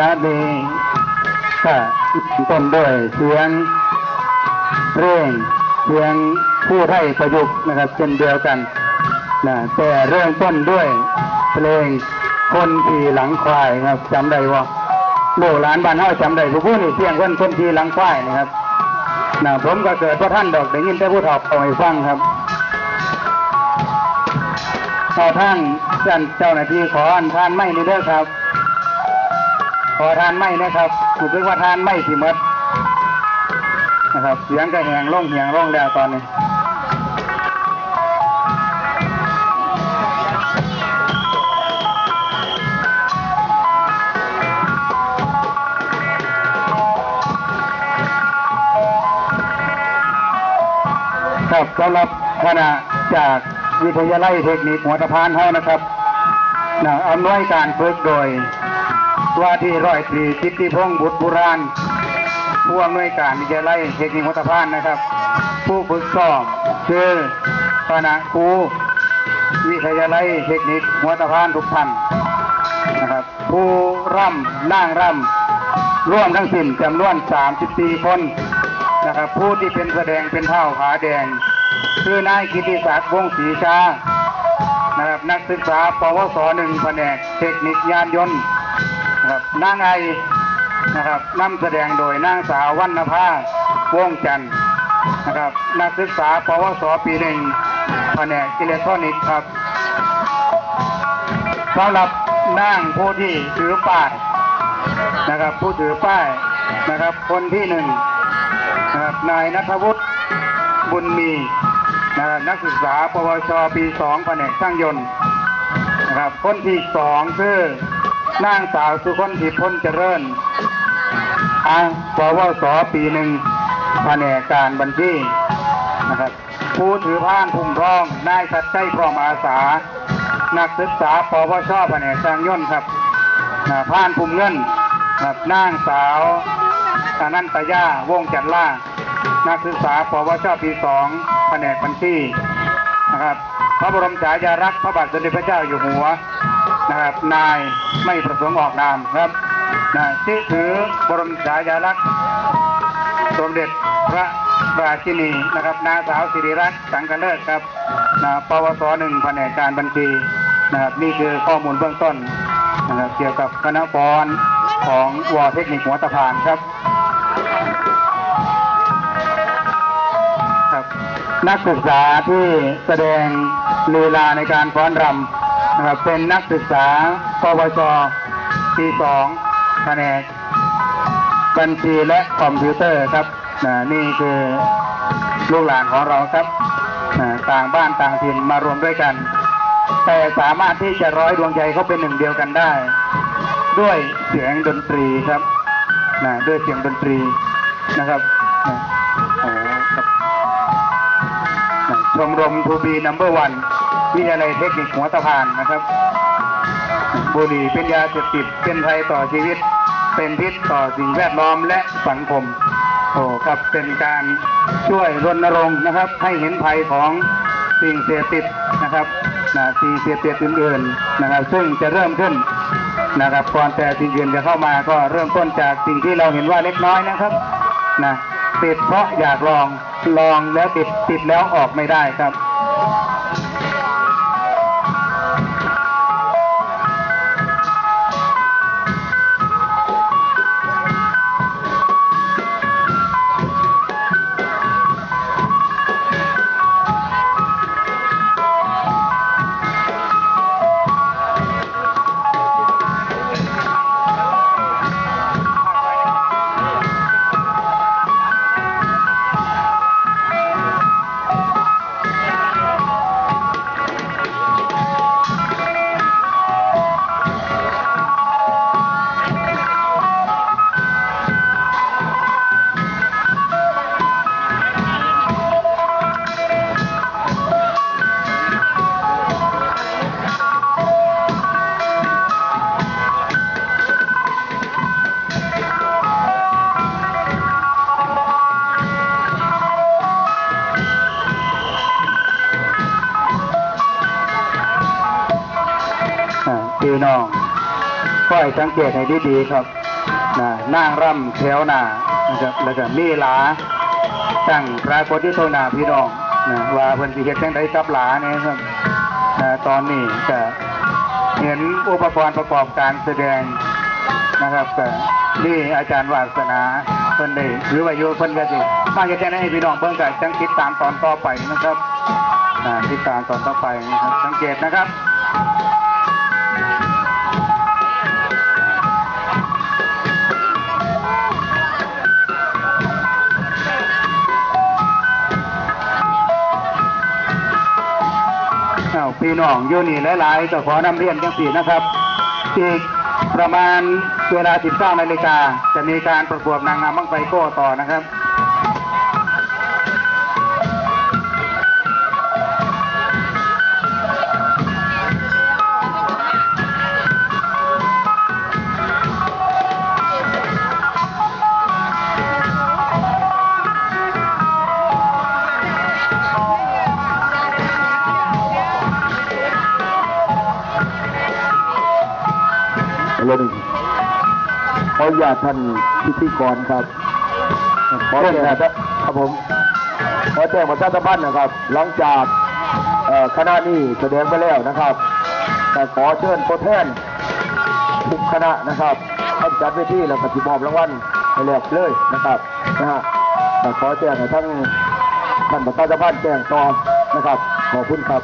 ณะนี้ก็ต้นด้วยเสียงเร่งเสียงผู้ไทยประยุกต์นะครับเช่นเดียวกันนะแต่เริ่มต้นด้วยเพลงคนขี่หลังควายครับจำได้ว่าลูกหลานบ้านเฮาจำได้ผู้พูดนี่เสียงคนคนขี่หลังควายนะครับนะผมก็เกิดเพราะท่านดอกได้ยินแต่ผู้ถอกเอาให้ฟังครับขอท่านท่านเจ้าหน้าที่ขออันทานไม่นี่เด้อครับ ขอทานไม่นะครับรู้สึกว่าทานไม่สิหมดนะครับ เสียงก็แหงล่องเหียงล่องแล้วตอนนี้ครับสำหรับคณะจากวิทยาลัยเทคนิคหัวตะพานเฮานะครับนะอำนวยการฝึกโดย ว่าที่ร้อยตรีจิตติพงศ์บุตรบุราณผู้อำนวยการวิทยาลัยเทคนิคหัวตะพานนะครับ ผู้ฝึกสอบคือคณะครูวิทยาลัยเทคนิคหัวตะพานทุกท่านนะครับ ผู้ร่ำนั่งร่ำร่วมทั้งสิ้นจำนวน 34 คนนะครับ ผู้ที่เป็นแสดงเป็นเท่าผาแดง คือนายกิติศักดิ์วงศ์ศรีชานะครับนักศึกษาปวสหนึ่งแผนกเทคนิคยานยนต์ นางไอนะครับนำแสดงโดยนางสาววรรณภาวงจันทร์นะครับนักศึกษาปวสปีหนึ่งแผนกอิเล็กทรอนิกส์ครับสำหรับนางผู้ที่ถือป้ายนะครับ ผู้ถือป้ายนะครับ คนที่หนึ่งนะครับนายนัทวุฒิบุญมีนะครับนักศึกษา ปวชปีสองแผนกช่างยนต์นะครับคนที่สองคือ นางสาวสุคนทิพย์พ้นเจริญอ่าปวสปีหนึ่งแผนกการบัญชีนะครับ ผู้ถือผ้านพุ่มทองนายชัดชัยพร้อมอาสา นักศึกษาปวชแผนกช่างยนต์ครับผ้านพุ่มเงินครับนางสาวอนันตยาวงจันล่า นักศึกษาปวชปีสองแผนกบัญชีนะครับ พระบรมฉายาลักษณ์พระบาทสมเด็จพระเจ้าอยู่หัว นะครับนายไม่ประสงค์ออกนามครับนะที่ถือบรมฉายาลักษณ์สมเด็จพระราชินีนะครับนางสาวสิริรัตน์สังกเลิศครับนะปวสหนึ่งแผนกการบัญชีนะครับนี่คือข้อมูลเบื้องต้นนะครับเกี่ยวกับคณะบอลของวอเทคนิคหัวตะพานครับครับ นักศึกษาที่แสดงลีลาในการฟ้อนรำ นะครับเป็นนักศึกษาปวชปีสองแผนกบัญชีและคอมพิวเตอร์ครับนะนี่คือลูกหลานของเราครับนะต่างบ้านต่างถิ่นมารวมด้วยกัน แต่สามารถที่จะร้อยดวงใจเขาเป็นหนึ่งเดียวกันได้ ด้วยเสียงดนตรีครับนะด้วยเสียงดนตรีนะครับนะโอ้ครับชมรมทูบีนัมเบอร์วัน วิทยาลัยเทคนิคหัวตะพานนะครับ บุหรี่เป็นยาเสพติดเป็นภัยต่อชีวิต เป็นพิษต่อสิ่งแวดล้อมและสังคมโอ้ครับเป็นการช่วยรณรงค์นะครับ ให้เห็นภัยของสิ่งเสพติดนะครับนะสิ่งเสพติดอื่นๆนะครับ ซึ่งจะเริ่มขึ้นนะครับก่อนแต่สิ่งอื่นจะเข้ามาก็เริ่มต้นจากสิ่งที่เราเห็นว่าเล็กน้อยนะครับนะติดเพราะอยากลองลองแล้วติดติดแล้วออกไม่ได้ครับ อ่าพี่น้องค่อยสังเกตให้ดีๆครับนะนางร่ำแถวหน้านะครับแล้วก็มีหลาตั้งปรากฏที่โทนาพี่น้องนะว่าเพิ่นสิเฮ็ดจังไดกับหลาเนี่ยครับนะตอนนี้ก็เห็นอุปกรณ์ประกอบการแสดงนะครับก็นี่อาจารย์วาสนาเพิ่นได้หรือว่าโยเพิ่นก็สิมาเฮ็ดจังไดให้พี่น้องเบิ่งก็จังติดตามตอนต่อไปนะครับอ่าติดตามตอนต่อไปนะครับสังเกตนะครับ น้องอยู่นี่หลายๆก็ขอนำเรียนจังสี่นะครับ อีกประมาณเวลา 19นาฬิกาจะมีการประกวดนางงามบังไฟโก้ต่อนะครับ ออนุญาตท่านพิธีกรครับ ขอแจ้งนะครับครับผม ขอแจ้งประชาสัมพันธ์นะครับ หลังจากเอ่อคณะนี้แสดงไปแล้วนะครับ แต่ขอเชิญตัวแทนทุกคณะนะครับท่านจัดเวทีแล้วก็สิมอบรางวัลให้แล้วเลยนะครับนะฮะแต่ขอแจ้งให้ทั้งท่านประชาสัมพันธ์แจ้งต่อนะครับ ขอบคุณครับ